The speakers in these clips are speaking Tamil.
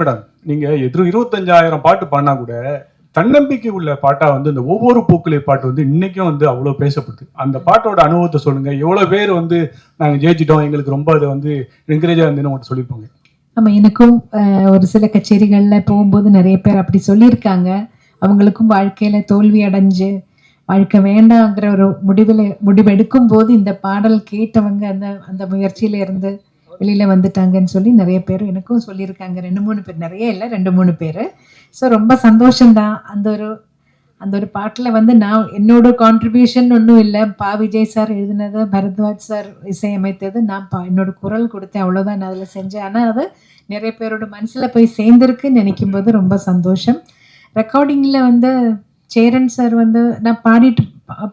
மேடம் நீங்க எதிரும் இருபத்தஞ்சாயிரம் பாட்டு பாடினா கூட தன்னம்பிக்கை உள்ள பாட்டா வந்து இந்த ஒவ்வொரு பூக்களை பாட்டு வந்து இன்னைக்கும் வந்து அவ்வளவு பேசப்படுது. அந்த பாட்டோட அனுபவத்தை சொல்லுங்க. எவ்வளவு பேர் வந்து நாங்க ஜெயிச்சிட்டோம். எங்களுக்கு ரொம்ப அதை வந்து என்கரேஜா இருந்துன்னு உங்கள்கிட்ட சொல்லியிருப்பாங்க. நம்ம எனக்கும் ஒரு சில கச்சேரிகளில் போகும்போது நிறைய பேர் அப்படி சொல்லியிருக்காங்க. அவங்களுக்கும் வாழ்க்கையில் தோல்வி அடைஞ்சு வாழ்க்கை வேண்டாங்கிற ஒரு முடிவில் முடிவெடுக்கும் போது இந்த பாடல் கேட்டவங்க அந்த அந்த முயற்சியில இருந்து வெளியில் வந்துட்டாங்கன்னு சொல்லி நிறைய பேர் எனக்கும் சொல்லியிருக்காங்க. ரெண்டு மூணு பேர். நிறைய இல்லை ரெண்டு மூணு பேர். ஸோ ரொம்ப சந்தோஷம்தான். அந்த ஒரு அந்த ஒரு பாட்டில் வந்து நான் என்னோட கான்ட்ரிபியூஷன் ஒன்றும் இல்லை. பா விஜய் சார் எழுதினது பரத்வாஜ் சார் இசையமைத்தது நான் பா என்னோட குரல் கொடுத்தேன். அவ்வளோதான் நான் அதில் செஞ்சேன். ஆனால் அது நிறைய பேரோட மனசில் போய் சேர்ந்துருக்குன்னு நினைக்கும் போது ரொம்ப சந்தோஷம். ரெக்கார்டிங்கில் வந்து சேரன் சார் வந்து நான் பாடிட்டு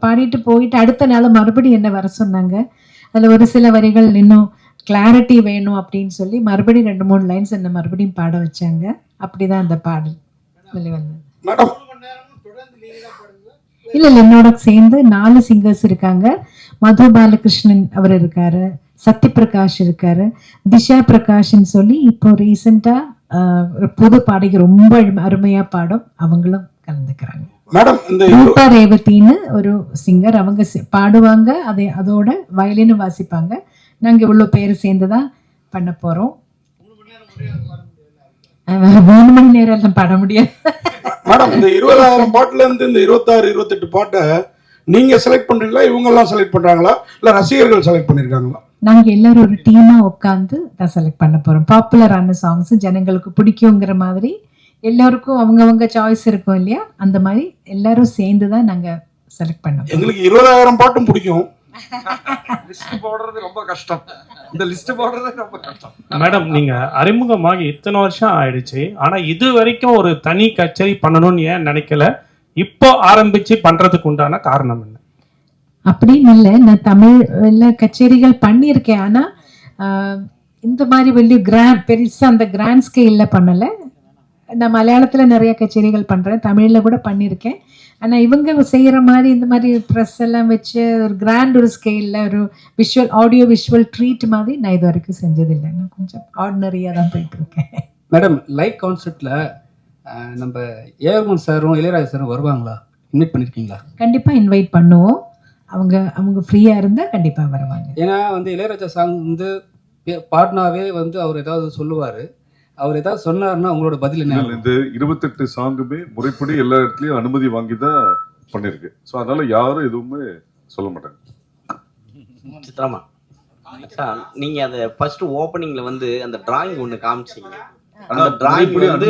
பாடிட்டு போயிட்டு அடுத்த நாள் மறுபடியும் என்ன வர சொன்னாங்க? அதில் ஒரு சில வரிகள் இன்னும் கிளாரிட்டி வேணும் அப்படின்னு சொல்லி மறுபடியும் ரெண்டு மூணு லைன்ஸ் என்ன மறுபடியும் பாட வச்சாங்க. அப்படிதான் அந்த பாடல் வந்தது மேடம். இல்ல இல்ல என்னோட சேர்ந்து நாலு சிங்கர்ஸ் இருக்காங்க. மது பாலகிருஷ்ணன் அவர் இருக்காரு. சத்யபிரகாஷ் இருக்காரு. திஷா பிரகாஷ்னு சொல்லி இப்போ ரீசெண்டா ஒரு புது பாடகி ரொம்ப அருமையா பாடும். அவங்களும் கலந்துக்கிறாங்க. ரூபா ரேவதின்னு ஒரு சிங்கர் அவங்க பாடுவாங்க. அதை அதோட வயலினும் வாசிப்பாங்க. நாங்க இவ்வளவு பேர் சேர்ந்து தான் பண்ண அஹ் மூணு மணி நேரம் எல்லாம் பாட முடியாது. மேடம் இந்த இருபதாயிரம் பாட்டுல இருந்து இந்த இருபத்தாறு இருபத்தெட்டு பாட்டை நீங்க செலக்ட் பண்றீங்களா? இவங்க எல்லாம் செலக்ட் பண்றாங்களா? இல்ல ரசிகர்கள் செலக்ட் பண்ணிருக்காங்களா? நாங்க எல்லாரும் ஒரு டீமா உட்காந்து தான் செலக்ட் பண்ண போறோம். பாப்புலரான சாங்ஸ் ஜனங்களுக்கு பிடிக்குங்கிற மாதிரி எல்லாருக்கும் அவங்கவங்க சாய்ஸ் இருக்கும் இல்லையா? அந்த மாதிரி எல்லாரும் சேர்ந்து தான் நாங்க செலக்ட் பண்ண போறோம் எங்களுக்கு இருபதாயிரம் பாட்டும் பிடிக்கும். லிஸ்ட் போடுறது ரொம்ப கஷ்டம். இந்த லிஸ்ட் போடுறது ரொம்ப கஷ்டம். மேடம் நீங்க அறிமுகமாகி இத்தனை வருஷம் ஆயிடுச்சு. ஆனா இது வரைக்கும் ஒரு தனி கச்சேரி பண்ணணும்னு ஏன் நினைக்கல? இப்போ ஆரம்பிச்சு பண்றதுக்கு உண்டான காரணம் என்ன? அப்படின்னு இல்லை. நான் தமிழ்ல கச்சேரிகள் பண்ணியிருக்கேன். ஆனா ஆஹ், இந்த மாதிரி வெளிய கிராண்ட் பெருசா அந்த கிராண்ட் ஸ்கேல்ல பண்ணல. நான் மலையாளத்துல நிறைய கச்சேரிகள் பண்றேன். தமிழ்ல கூட பண்ணியிருக்கேன். ஆனா இவங்க செய்யற மாதிரி இந்த மாதிரி ப்ரெஸ் எல்லாம் வச்சு ஒரு கிராண்ட் ஒரு ஸ்கேல்ல ஒரு விஷுவல் ஆடியோ விஷுவல் ட்ரீட் மாதிரி நான் இது வரைக்கும் செஞ்சதில்லை. நான் கொஞ்சம் ஆர்டினரியா தான் போயிட்டு இருக்கேன் மேடம் லைவ் கான்சர்ட்ல நம்ம ஏஆர்மன் சாரும் இளையராஜா சாரும் வருவாங்களா? இன்வைட் பண்ணிருக்கீங்களா? கண்டிப்பா இன்வைட் பண்ணுவோம். அவங்க அவங்க ஃப்ரீயா இருந்தா கண்டிப்பா வருவாங்க. ஏன்னா வந்து இளையராஜா சாங் வந்து பாடினாவே வந்து அவர் ஏதாவது சொல்லுவாரு. அவர் ஏதாவது சொன்னாருன்னா உங்களோட பதில் என்ன? இந்த இருபத்தெட்டு சாங்குமே முறைப்படி எல்லா இடத்துலயும் அனுமதி வாங்கி தான் பண்ணிருக்கு. ஸோ அதனால யாரும் எதுவுமே சொல்ல மாட்டாங்க. சித்ராமா சார் நீங்க அந்த ஃபர்ஸ்ட் ஓப்பனிங்ல வந்து அந்த டிராயிங் ஒண்ணு காமிச்சீங்க. அந்த டிராயிங் வந்து.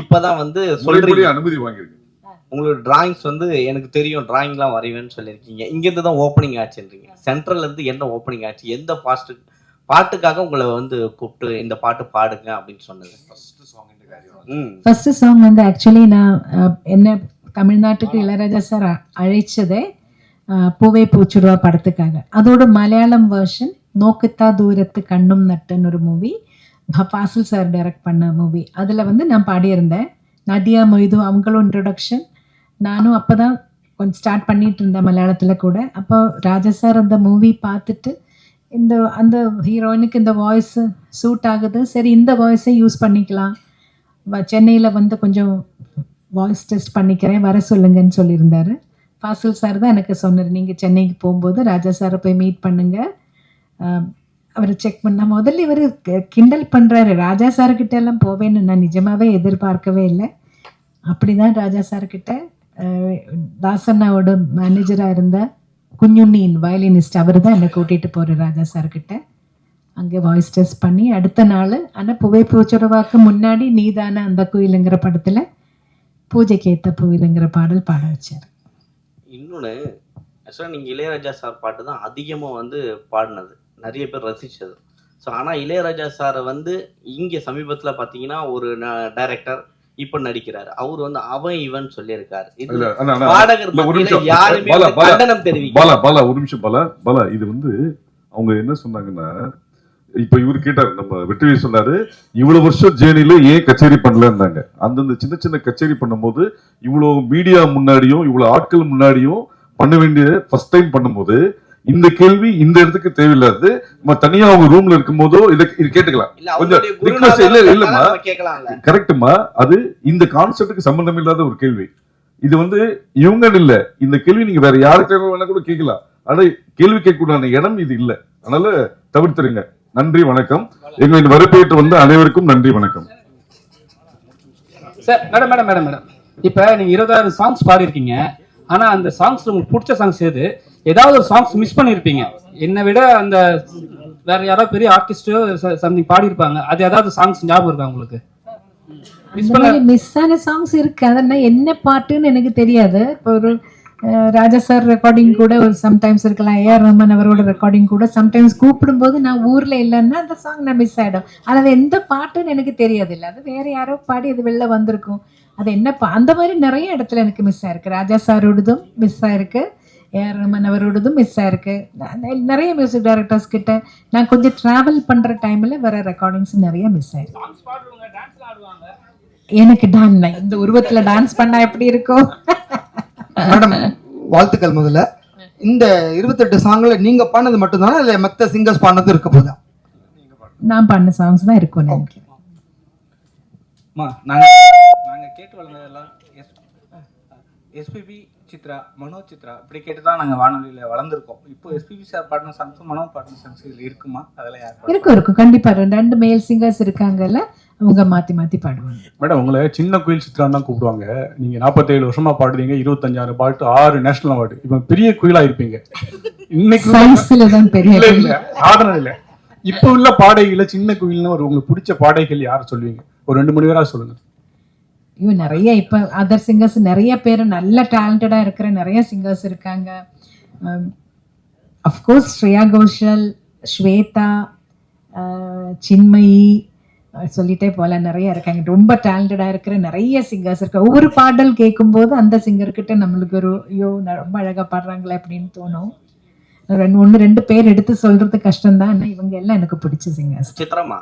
இப்பதான் வந்து முறைப்படி சொல்றீங்க அனுமதி வாங்கியிருக்கு உங்களோட டிராயிங்ஸ் வந்து எனக்கு தெரியும் டிராயிங்லாம் வரைவேன்னு சொல்லியிருக்கீங்க. இங்க இருந்து தான் ஓப்பனிங் ஆச்சுன்றீங்க சென்ட்ரல்ல இருந்து என்ன ஓப்பனிங் ஆச்சு? எந்த பாஸ்ட் பாட்டுக்காக உங்களை வந்து கூப்பிட்டு இந்த பாட்டு பாடுங்க அப்படின்னு சொன்னது. ஃபர்ஸ்ட் சாங் வந்து. ஆக்சுவலி நான் என்ன தமிழ்நாட்டுக்கு இளையராஜா சார் அழைச்சதே பூவே பூச்சுடுவா படத்துக்காக. அதோட மலையாளம் வெர்ஷன் நோக்கத்தா தூரத்து கண்ணும் நட்டுன்னு ஒரு மூவி ஃபாசில் சார் டைரக்ட் பண்ண மூவி அதில் வந்து நான் பாடியிருந்தேன். நதியா மொய்து அவங்களும் இன்ட்ரொடக்ஷன் நானும் அப்போ தான் கொஞ்சம் ஸ்டார்ட் பண்ணிட்டு இருந்தேன் மலையாளத்தில் கூட. அப்போ ராஜா சார் அந்த மூவி பார்த்துட்டு இந்த அந்த ஹீரோயினுக்கு இந்த வாய்ஸ் சூட் ஆகுது. சரி இந்த வாய்ஸை யூஸ் பண்ணிக்கலாம். வ- வந்து கொஞ்சம் வாய்ஸ் டெஸ்ட் பண்ணிக்கிறேன். வர சொல்லுங்கன்னு சொல்லியிருந்தாரு. ஃபாசில் சார் தான் எனக்கு சொன்னார் நீங்கள் சென்னைக்கு போகும்போது ராஜா சாரை போய் மீட் பண்ணுங்கள் அவரை செக் பண்ண முதல்ல இவர் கிண்டல் பண்ணுறாரு ராஜா சார்கிட்ட எல்லாம் போவேன்னு நான் நிஜமாகவே எதிர்பார்க்கவே இல்லை. அப்படிதான் ராஜா சார்கிட்ட தாசண்ணாவோட மேனேஜராக இருந்தேன் குஞ்சுண்ணியின் வயலினிஸ்ட் அவர் தான் என்னை கூட்டிகிட்டு போகிற ராஜா சார்கிட்ட. அங்கே வாய்ஸ் டெஸ்ட் பண்ணி அடுத்த நாள் ஆனால் புவை பூச்சுறவாக்கு முன்னாடி நீதான அந்த குயிலுங்கிற படத்தில் பூஜைக்கு ஏற்ற புவிலுங்கிற பாடல் பாட வச்சார். இன்னொன்று ஆக்சுவலாக நீங்கள் இளையராஜா சார் பாட்டு தான் அதிகமாக வந்து பாடினது. நிறைய பேர் ரசித்தது ஸோ ஆனால் இளையராஜா சாரை வந்து இங்கே சமீபத்தில் பார்த்தீங்கன்னா ஒரு டைரக்டர் இப்போ நடிக்கிறாரு. அவர் வந்து அவன் இவன் சொல்லியிருக்காரு. பாடகர் ஒரு நிமிஷம். பாலா, பாலா, ஒரு நிமிஷம் இது வந்து அவங்க என்ன சொன்னாங்கன்னா இப்ப இவர் கேட்டாரு நம்ம வெற்றி சொன்னாரு இவ்வளவு வருஷம் ஜேர்னில ஏன் கச்சேரி பண்ணலன்னாங்க. அந்தந்த சின்ன சின்ன கச்சேரி பண்ணும்போது இவ்வளவு மீடியா முன்னாடியும் இவ்வளவு ஆட்கள் முன்னாடியும் பண்ண வேண்டிய ஃபர்ஸ்ட் டைம் பண்ணும்போது இந்த கேள்வி இந்த இடத்துக்கு தேவையில்லாது நம்ம தனியா அவங்க ரூம்ல இருக்கும்போதோ இதை இது கேட்டுக்கலாம். இல்ல கொஞ்சம் இல்ல, இல்லம்மா. கரெக்டுமா அது இந்த கான்செப்டுக்கு சம்பந்தம் இல்லாத ஒரு கேள்வி. இது வந்து இவங்க இல்ல. இந்த கேள்வி நீங்க வேற யாருக்கு வேணா கூட கேட்கலாம். ஆனா கேள்வி கேட்கக்கூடாத இடம் இது இல்ல. அதனால தவிர்த்துருங்க. நன்றி வணக்கம். எங்களின் வரப்பேற்று வந்த அனைவருக்கும் நன்றி வணக்கம். Sir madam madam madam madam. இப்போ நீங்கள் இருபதாயிரம் சாங்ஸ் பாடியிருக்கீங்க. ஆனால் அந்த சாங்ஸ் உங்களுக்கு பிடிச்ச சாங்ஸ் எது? ஏதாவது ஒரு சாங்ஸ் மிஸ் பண்ணியிருப்பீங்க என்னை விட அந்த வேற யாராவது பெரிய ஆர்டிஸ்டோ சம்திங் பாடியிருப்பாங்க. அது ஏதாவது சாங்ஸ் ஞாபகம் இருக்கா உங்களுக்கு? மிஸ் பண்ண மிஸ் ஆன சாங்ஸ் இருக்கு. அதெல்லாம் என்ன பாட்டுன்னு எனக்கு தெரியாது. இப்போ ஒரு ராஜா சார் ரெக்கார்டிங் கூட ஒரு சம்டைம்ஸ் இருக்கலாம். ஏஆர் ரஹ்மான் அவரோட ரெக்கார்டிங் கூட சம்டைம்ஸ் கூப்பிடும்போது நான் ஊர்ல இல்லைன்னா அந்த சாங் நான் மிஸ் ஆயிடும். ஆனா அது எந்த பாட்டுன்னு எனக்கு தெரியாது. இல்லை அது வேற யாரோ பாடி அது வெளில வந்திருக்கும். அது என்ன பா அந்த மாதிரி நிறைய இடத்துல எனக்கு மிஸ் ஆயிருக்கு. ராஜா சாரோடதும் மிஸ் ஆயிருக்கு. ஏஆர் ரஹ்மான் அவரோடதும் மிஸ் ஆயிருக்கு. நான் நிறைய மியூசிக் டைரக்டர்ஸ் கிட்ட நான் கொஞ்சம் டிராவல் பண்ற டைம்ல வர ரெக்கார்டிங்ஸ் நிறைய மிஸ் ஆயிருக்கு. எனக்கு டான் இந்த உருவத்துல டான்ஸ் பண்ணா எப்படி இருக்கும் மேடம் வாழ்த்துக்கள் முதல்ல. இந்த இருபத்தெட்டு சாங்ல நீங்க பாடினது மட்டும்தானா? இல்ல மத்த சிங்கர்ஸ் பாடினது இருக்க போதா நான் பண்ண சாங்ஸ் தான் இருக்கும் நினைக்கிறேன். நாங்க கேட்டு வளர்ந்ததெல்லாம் S S P B Chithra Mano Chithra இப்படி கேட்டு தான் நாங்க வானொலியில வளர்ந்துருக்கோம். இப்போ எஸ்பிபி சார் பாடின சாங்ஸும் மனோ பாடின சாங்ஸ் இதுல இருக்குமா? அதெல்லாம் யார்? இருக்கும் இருக்கும். கண்டிப்பா ரெண்டு ரெண்டு மேல் சிங்கர்ஸ் இருக்காங்கல்ல அவங்க மாத்தி மாத்தி பாடுவாங்க. மேடம் உங்களை சின்ன குயில் சித்ரான்னு தான் கூப்பிடுவாங்க. நீங்க 47 வருஷமா பாடுறீங்க இருபத்தஞ்சாயிரம் பாட்டு ஆறு நேஷனல் அவார்டு இப்போ பெரிய குயிலா இருப்பீங்க. இன்னைக்கு சயின்ஸ்ல தான் பெரிய இல்ல இல்ல இப்போ உள்ள பாடகைகள சின்ன குயில்னு ஒரு உங்களுக்கு பிடிச்ச பாடகைகள் யார் சொல்லுவீங்க? ஒரு ரெண்டு மணி நேரம் சொல்லுங்க. ஐயோ நிறைய இப்போ அதர் சிங்கர்ஸ் நிறைய பேர் நல்ல டேலண்டடாக இருக்கிற நிறைய சிங்கர்ஸ் இருக்காங்க. அஃப்கோர்ஸ் ஸ்ரேயா கோஷல் ஸ்வேதா சின்மயி சொல்லிட்டே போல நிறைய இருக்காங்க. ரொம்ப டேலண்டடாக இருக்கிற நிறைய சிங்கர்ஸ் இருக்காங்க ஒவ்வொரு பாடல் கேட்கும்போது அந்த சிங்கர்கிட்ட நம்மளுக்கு ஒரு ஐயோ ரொம்ப அழகாக பாடுறாங்களே அப்படின்னு தோணும். ரெண்டு ஒன்று ரெண்டு பேர் எடுத்து சொல்றது கஷ்டம்தான். ஆனால் இவங்க எல்லாம் எனக்கு பிடிச்ச சிங்கர்ஸ் சித்திரமா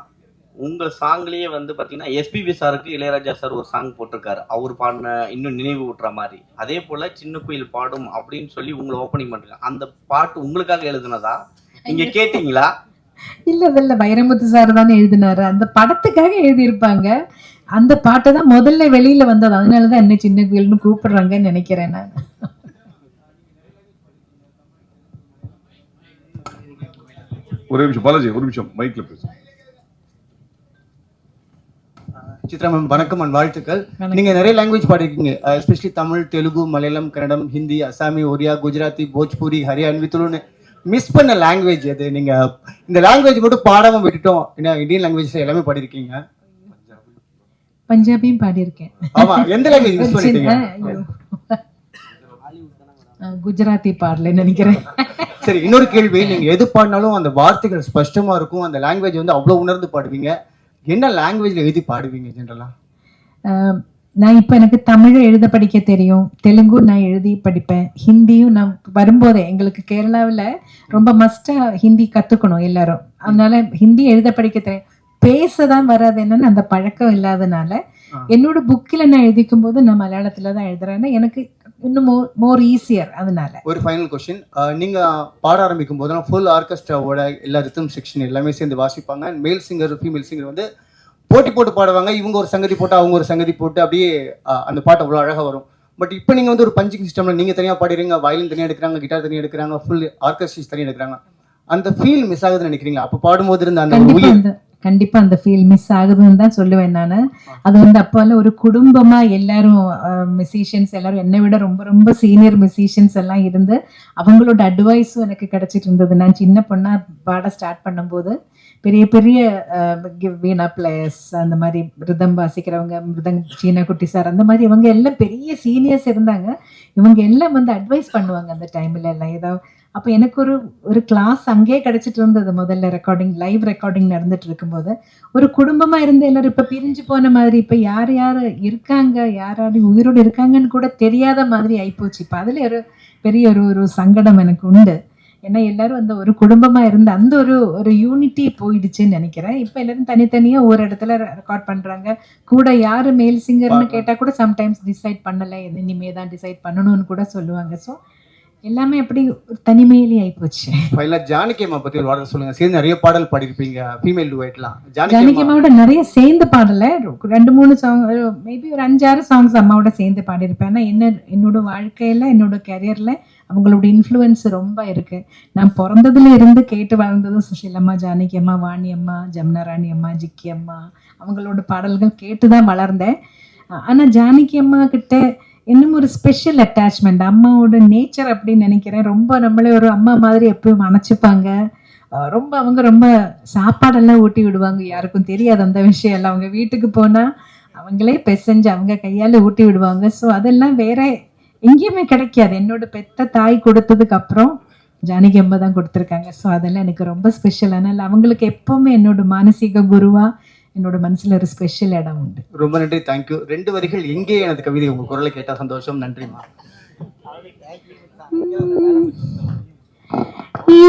உங்க சாங்லயே வந்து பாத்தீங்கன்னா எஸ்பிபி சாருக்கு இளையராஜா சார் ஒரு சாங் போட்டிருக்காரு. அவர் பாடின இன்னும் நினைவு ஊட்டுற மாதிரி. அதே போல சின்ன குயில் பாடும் அப்படின்னு சொல்லி உங்களை ஓப்பனிங் பண்றாங்க அந்த பாட்டு உங்களுக்காக எழுதுனதா? நீங்க கேட்டீங்களா? இல்ல இல்ல வைரமுத்து சார் தானே எழுதினாரு. அந்த படத்துக்காக எழுதியிருப்பாங்க. அந்த பாட்டு தான் முதல்ல வெளியில வந்தது. அதனாலதான் என்ன சின்ன குயில்னு கூப்பிடுறாங்கன்னு நினைக்கிறேன் நான். ஒரே நிமிஷம் பாலாஜி ஒரு நிமிஷம். மைக்ல பேசு. சித்ரா மேம் வணக்கம் அண்ட் வாழ்த்துக்கள். நீங்க நிறைய லாங்குவேஜ் பாடிருக்கீங்க. எஸ்பெஷலி தமிழ் தெலுங்கு மலையாளம் கன்னடம் ஹிந்தி அசாமி ஒரியா குஜராத்தி போஜ்பூரி ஹரியான்வி துளுன்னு மிஸ் பண்ண லாங்குவேஜ் அது நீங்க இந்த லாங்குவேஜ் மட்டும் பாடாம விட்டுட்டோம். ஏன்னா இந்தியன் லாங்குவேஜ் எல்லாமே பாடிருக்கீங்க. பஞ்சாபியும் பாடியிருக்கேன். ஆமா எந்த லாங்குவேஜ் மிஸ் பண்ணிட்டீங்க? குஜராத்தி பாடலன்னு நினைக்கிறேன். சரி இன்னொரு கேள்வி. நீங்க எது பாடினாலும் அந்த வார்த்தைகள் ஸ்பஷ்டமா இருக்கும். அந்த லாங்குவேஜ் வந்து அவ்வளவு உணர்ந்து பாடுவீங்க. என்ன லாங்குவேஜில் எழுதி பாடுவீங்க ஜென்ரலாக நான் இப்போ எனக்கு தமிழ் எழுத படிக்க தெரியும். தெலுங்கு நான் எழுதி படிப்பேன். ஹிந்தியும் நான் வரும்போதே எங்களுக்கு கேரளாவில் ரொம்ப மஸ்டா ஹிந்தி கத்துக்கணும் எல்லாரும். அதனால ஹிந்தி எழுத படிக்க தெரியும். பேச தான் வராது என்னன்னு அந்த பழக்கம் இல்லாதனால என்னோட புக்கில் நான் எழுதிக்கும் போது நான் மலையாளத்துல தான் எழுதுறேன்னா எனக்கு இன்னும் மோர் மோர் ஈஸியர் அதனால. ஒரு ஃபைனல் கொஸ்டின் நீங்க பாட ஆரம்பிக்கும் போதெல்லாம் ஃபுல் ஆர்கெஸ்ட்ராவோட எல்லா ரித்தம் செக்ஷன் எல்லாமே சேர்ந்து வாசிப்பாங்க. மேல் சிங்கர் ஃபீமேல் சிங்கர் வந்து போட்டி போட்டு பாடுவாங்க. இவங்க ஒரு சங்கதி போட்டு அவங்க ஒரு சங்கதி போட்டு அப்படியே அந்த பாட்டு அவ்வளோ அழகா வரும். பட் இப்போ நீங்க வந்து ஒரு பஞ்சிங் சிஸ்டம்ல நீங்க தனியா பாடுறீங்க வயலின் தனியா எடுக்கிறாங்க கிட்டார் தனியா எடுக்கிறாங்க ஃபுல் ஆர்கெஸ்ட்ரிஸ் தனியா எடுக்கிறாங்க. அந்த ஃபீல் மிஸ் ஆகுதுன்னு நினைக்கிறீங்களா? அப்போ பாடும்போது இருந்த அந்த உயிர் கண்டிப்பாக கண்டிப்பா அந்த ஃபீல் மிஸ் ஆகுதுன்னு தான் சொல்லுவேன் நான். அது வந்து அப்போல்லாம் ஒரு குடும்பமா எல்லாரும் மியூசிஷியன்ஸ் எல்லாரும் என்னை விட ரொம்ப ரொம்ப சீனியர் மியூசிஷியன்ஸ் எல்லாம் இருந்து அவங்களோட அட்வைஸும் எனக்கு கிடைச்சிட்டு இருந்தது. நான் சின்ன பொண்ணா பாட ஸ்டார்ட் பண்ணும்போது பெரிய பெரிய கி- வீணா பிளேயர்ஸ் அந்த மாதிரி மிருதம் வாசிக்கிறவங்க மிருதங் சீனா குட்டி சார் அந்த மாதிரி இவங்க எல்லாம் பெரிய சீனியர்ஸ் இருந்தாங்க. இவங்க எல்லாம் வந்து அட்வைஸ் பண்ணுவாங்க அந்த டைம்ல எல்லாம். ஏதாவது அப்போ எனக்கு ஒரு ஒரு கிளாஸ் அங்கேயே கிடைச்சிட்டு இருந்தது முதல்ல ரெக்கார்டிங் லைவ் ரெக்கார்டிங் நடந்துட்டு இருக்கும்போது. ஒரு குடும்பமா இருந்து எல்லாரும் இப்ப பிரிஞ்சு போன மாதிரி இப்ப யார் யார் இருக்காங்க யார் யார் உயிரோடு இருக்காங்கன்னு கூட தெரியாத மாதிரி ஆயிப்போச்சு. இப்ப அதுல ஒரு பெரிய ஒரு ஒரு சங்கடம் எனக்கு உண்டு. ஏன்னா எல்லாரும் அந்த ஒரு குடும்பமா இருந்த அந்த ஒரு ஒரு யூனிட்டி போயிடுச்சுன்னு நினைக்கிறேன். இப்போ எல்லாரும் தனித்தனியா ஒரு இடத்துல ரெக்கார்ட் பண்றாங்க. கூட யாரு மேல் சிங்கர்னு கேட்டா கூட சம்டைம்ஸ் டிசைட் பண்ணல. இனிமே தான் டிசைட் பண்ணணும்னு கூட சொல்லுவாங்க. ஸோ எல்லாமே அப்படி ஒரு தனிமையிலே ஆயிப்போச்சு? ஃபைனலாக ஜானகி அம்மா பத்தி ஒரு வார்த்தை சொல்லுங்க. சேர்ந்து நிறைய பாடல் பாடியிருப்பீங்க ஃபீமேல் டுவேட்லாம் ஜானகி ஜானகி அம்மா. அம்மாவோட நிறைய சேர்ந்து பாடல. ரெண்டு மூணு சாங் மேபி ஒரு அஞ்சாறு சாங்ஸ் அம்மாவோட சேர்ந்து பாடியிருப்பேன். ஆனா என்ன என்னோட வாழ்க்கையில என்னோட கரியர்ல அவங்களோட இன்ஃப்ளூயன்ஸ் ரொம்ப இருக்கு. நான் பிறந்ததுல இருந்து கேட்டு வளர்ந்ததும் சுஷீலம்மா ஜானகி அம்மா வாணி அம்மா ஜமுனா ராணி அம்மா ஜிக்கி அம்மா அவங்களோட பாடல்கள் கேட்டு தான் வளர்ந்தேன் ஆனா ஜானகி அம்மா கிட்ட இன்னும் ஒரு ஸ்பெஷல் அட்டாச்மெண்ட் அம்மாவோட நேச்சர் அப்படின்னு நினைக்கிறேன். ரொம்ப நம்மளே ஒரு அம்மா மாதிரி எப்பயும் அணைச்சிப்பாங்க. ரொம்ப அவங்க ரொம்ப சாப்பாடெல்லாம் ஊட்டி விடுவாங்க. யாருக்கும் தெரியாது அந்த விஷயம் எல்லாம். அவங்க வீட்டுக்கு போனால் அவங்களே பெசஞ்சு அவங்க கையால் ஊட்டி விடுவாங்க. ஸோ அதெல்லாம் வேற எங்கேயுமே கிடைக்காது. என்னோட பெத்த தாய் கொடுத்ததுக்கு அப்புறம் ஜானகி அம்மா தான் கொடுத்துருக்காங்க. ஸோ அதெல்லாம் எனக்கு ரொம்ப ஸ்பெஷல் ஆனால் அவங்களுக்கு எப்போவுமே என்னோட மானசீக குருவாக என்னோட மனசுல ஒரு ஸ்பெஷல் இடம் உண்டு. ரொம்ப நன்றி தேங்க்யூ ரெண்டு வரிகள் எங்கே எனது கவிதை? உங்க குரலை கேட்டா சந்தோஷம். நன்றிம்மா.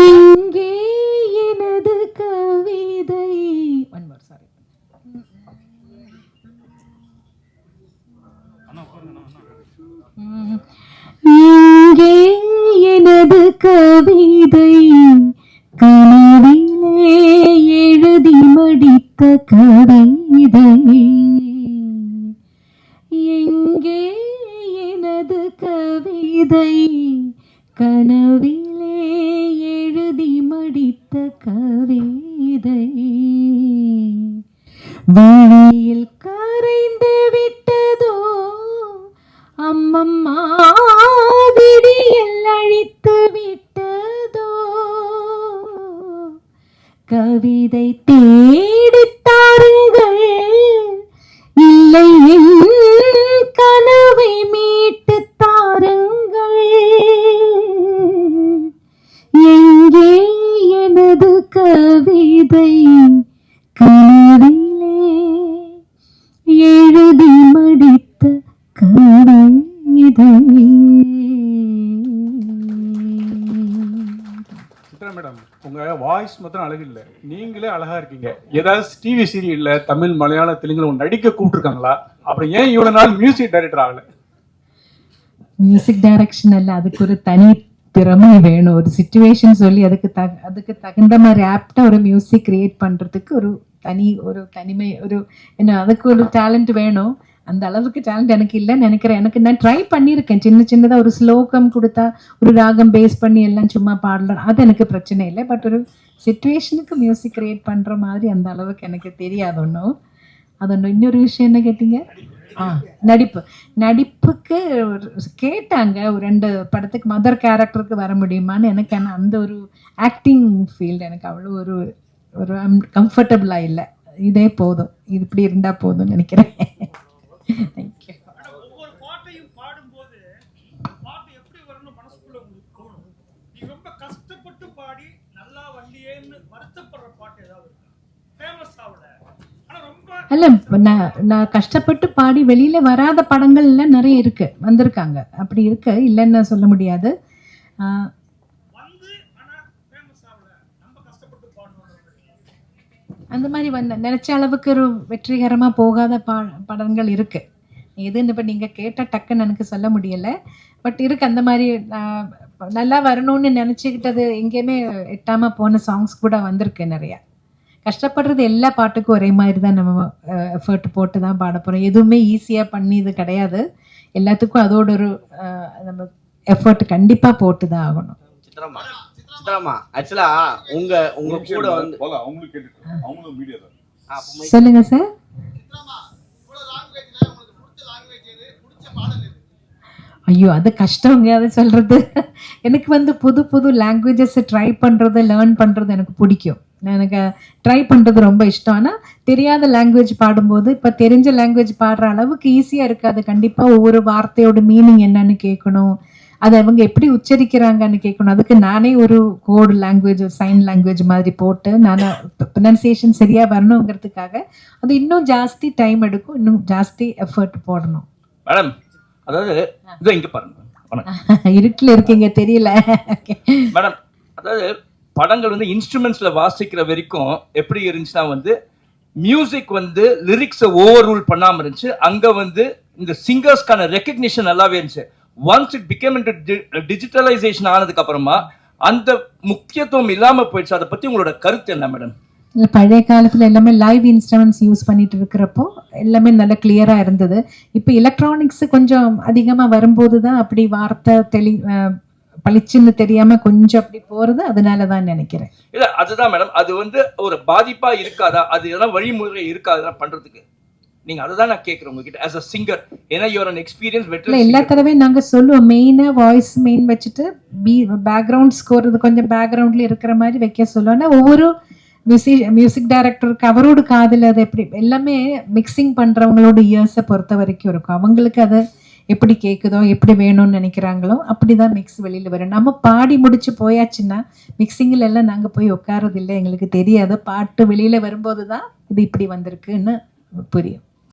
எங்கே எனது கவிதை. ஒன் மோர் சாரி எங்கே எனது கவிதை. மடித்த கவிதை எங்கே எனது கவிதை? கனவிலே எழுதி மடித்த கவிதை. வழியில் கரைந்து விட்டதோ? அம்மம்மா விடியல் அழித்து விட்டதோ? கவிதை தே நீங்களே அழகா இருக்கீங்க. ஏதாவது டிவி சீரியல்ல தமிழ் மலையாள தெலுங்குல ஒன்று நடிக்க கூப்பிட்டுருக்காங்களா? அப்புறம் ஏன் இவ்வளவு நாள் மியூசிக் டைரக்டர் ஆகல? மியூசிக் டைரக்ஷன் அல்ல அதுக்கு ஒரு தனி திறமை வேணும். ஒரு சுச்சுவேஷன் சொல்லி அதுக்கு தக அதுக்கு தகுந்த மாதிரி ஆப்டா ஒரு மியூசிக் கிரியேட் பண்றதுக்கு ஒரு தனி ஒரு தனிமை ஒரு என்ன அதுக்கு ஒரு டேலண்ட் வேணும். அந்த அளவுக்கு டேலண்ட் எனக்கு இல்லைன்னு நினைக்கிறேன். எனக்கு நான் ட்ரை பண்ணியிருக்கேன். சின்ன சின்னதாக ஒரு ஸ்லோகம் கொடுத்தா ஒரு ராகம் பேஸ் பண்ணி எல்லாம் சும்மா பாடலாம். அது எனக்கு பிரச்சனை இல்லை. பட் ஒரு சுச்சுவேஷனுக்கு மியூசிக் கிரியேட் பண்ணுற மாதிரி அந்த அளவுக்கு எனக்கு தெரியாது ஒன்றும் அது ஒன்று இன்னொரு விஷயம் என்ன கேட்டீங்க? ஆ நடிப்பு. நடிப்புக்கு ஒரு கேட்டாங்க. ஒரு ரெண்டு படத்துக்கு மதர் கேரக்டருக்கு வர முடியுமான்னு எனக்கு ஆனால் அந்த ஒரு ஆக்டிங் ஃபீல்டு எனக்கு அவ்வளோ ஒரு ஒரு கம்ஃபர்டபுளாக இல்லை. இதே போதும். இது இப்படி இருந்தால் போதும்னு நினைக்கிறேன். தேங்க்யூ ஒவ்வொரு பாட்டையும் பாடும்போது பாட்டு எப்படி வரணும் மனசுக்குள்ள உங்களுக்கு தோணும்? நீ ரொம்ப கஷ்டப்பட்டு பாடி நல்லா வரலையேன்னு வருத்தப்படுற பாட்டு ஏதாவது ஃபேமஸ் ஆகல அல்ல நான் நான் கஷ்டப்பட்டு பாடி வெளியில வராத படங்கள் எல்லாம் நிறைய இருக்கு வந்திருக்காங்க. அப்படி இருக்கு இல்லைன்னு சொல்ல முடியாது ஆஹ் வந்து ஆனா ஃபேமஸ் ஆகல நம்ம கஷ்டப்பட்டு பாடணும் அந்த மாதிரி வந்த நினச்ச அளவுக்கு ஒரு வெற்றிகரமாக போகாத பா படங்கள் இருக்குது எதுன்னு இப்போ நீங்கள் கேட்டால் டக்குன்னு எனக்கு சொல்ல முடியலை. பட் இருக்கு அந்த மாதிரி நல்லா வரணும்னு நினச்சிக்கிட்டது எங்கேயுமே எட்டாமல் போன சாங்ஸ் கூட வந்திருக்கு நிறையா. கஷ்டப்படுறது எல்லா பாட்டுக்கும் ஒரே மாதிரி தான் நம்ம எஃபர்ட் போட்டு தான் பாட போகிறோம் எதுவுமே ஈஸியாக பண்ணி இது கிடையாது. எல்லாத்துக்கும் அதோட ஒரு நம்ம எஃபர்ட் கண்டிப்பாக போட்டு தான் ஆகணும். சித்ராமா சித்ராமா ஆக்சுவலா உங்க உங்க கூட வந்து போலாம் அவங்களுக்கு கேட்டுட்டு அவங்களும் மீடியா தான். ஆ, அப்ப mic- சொல்லுங்க சார் ஐயோ அது கஷ்டங்க அது சொல்றது. எனக்கு வந்து புது புது லாங்குவேஜஸ் ட்ரை பண்றது லேர்ன் பண்றது எனக்கு பிடிக்கும். எனக்கு ட்ரை பண்றது ரொம்ப இஷ்டம். ஆனா தெரியாத லாங்குவேஜ் பாடும்போது இப்ப தெரிஞ்ச லாங்குவேஜ் பாடுற அளவுக்கு ஈஸியா இருக்காது. கண்டிப்பா ஒவ்வொரு வார்த்தையோட மீனிங் என்னன்னு கேட்கணும். அது அவங்க எப்படி உச்சரிக்கிறாங்கன்னு கேட்கணும். அதுக்கு நானே ஒரு கோடு லாங்குவேஜ் சைன் லாங்குவேஜ் மாதிரி போட்டு நான் ப்ரொனன்சியேஷன் சரியா வரணுங்கிறதுக்காக அது இன்னும் ஜாஸ்தி டைம் எடுக்கும் இன்னும் ஜாஸ்தி எஃபர்ட் போடணும். மேடம் அதாவது இதோ இங்க பாருங்க. இருட்டில் இருக்கீங்க தெரியல. மேடம் அதாவது படங்கள் வந்து இன்ஸ்ட்ருமெண்ட்ஸ்ல வாசிக்கிற வரைக்கும் எப்படி இருந்துச்சுன்னா வந்து மியூசிக் வந்து லிரிக்ஸை ஓவர் ரூல் பண்ணாம இருந்துச்சு. அங்க வந்து இந்த சிங்கர்ஸ்க்கான ரெக்கக்னிஷன் நல்லாவே இருந்துச்சு. Once it became into digitalization ஆனதுக்கு அப்புறமா அந்த முக்கியத்துவம் இல்லாம போயிடுச்சு. அதை பத்தி உங்களோட கருத்து என்ன மேடம் பழைய காலத்துல எல்லாமே லைவ் இன்ஸ்ட்ருமெண்ட்ஸ் யூஸ் பண்ணிட்டு இருக்கிறப்போ எல்லாமே நல்ல கிளியரா இருந்தது. இப்போ எலக்ட்ரானிக்ஸ் கொஞ்சம் அதிகமா வரும்போது தான் அப்படி வார்த்தை தெளி பளிச்சுன்னு தெரியாம கொஞ்சம் அப்படி போறது அதனால தான் நினைக்கிறேன். இல்ல அதுதான் மேடம் அது வந்து ஒரு பாதிப்பா இருக்காதா? அது எதனா வழிமுறை இருக்காதா பண்றதுக்கு? நீங்க அதை தான் நான் கேட்கறேன் உங்ககிட்ட. ஆஸ் அ சிங்கர் ஏன்னா யுவர் அன் எக்ஸ்பீரியன்ஸ் வெட்டர் எல்லா தடவையும் நாங்க சொல்லுவோம். மெயினா வாய்ஸ் மெயின் வச்சுட்டு பி பேக்ரவுண்ட் ஸ்கோர் இது கொஞ்சம் பேக்ரவுண்ட்ல இருக்கிற மாதிரி வைக்க சொல்லுவோம். ஆனா ஒவ்வொரு மியூசிக் மியூசிக் டைரக்டருக்கு அவரோட காதுல அது எப்படி எல்லாமே மிக்சிங் பண்றவங்களோட இயர்ஸை பொறுத்த வரைக்கும் இருக்கும். அவங்களுக்கு அது எப்படி கேக்குதோ எப்படி வேணும்னு நினைக்கிறாங்களோ அப்படிதான் மிக்ஸ் வெளியில வரும். நம்ம பாடி முடிச்சு போயாச்சுன்னா மிக்சிங்ல எல்லாம் நாங்க போய் உட்காரது இல்லை. எங்களுக்கு தெரியாது. பாட்டு வெளியில வரும்போது தான் இது இப்படி வந்திருக்குன்னு புரியும்.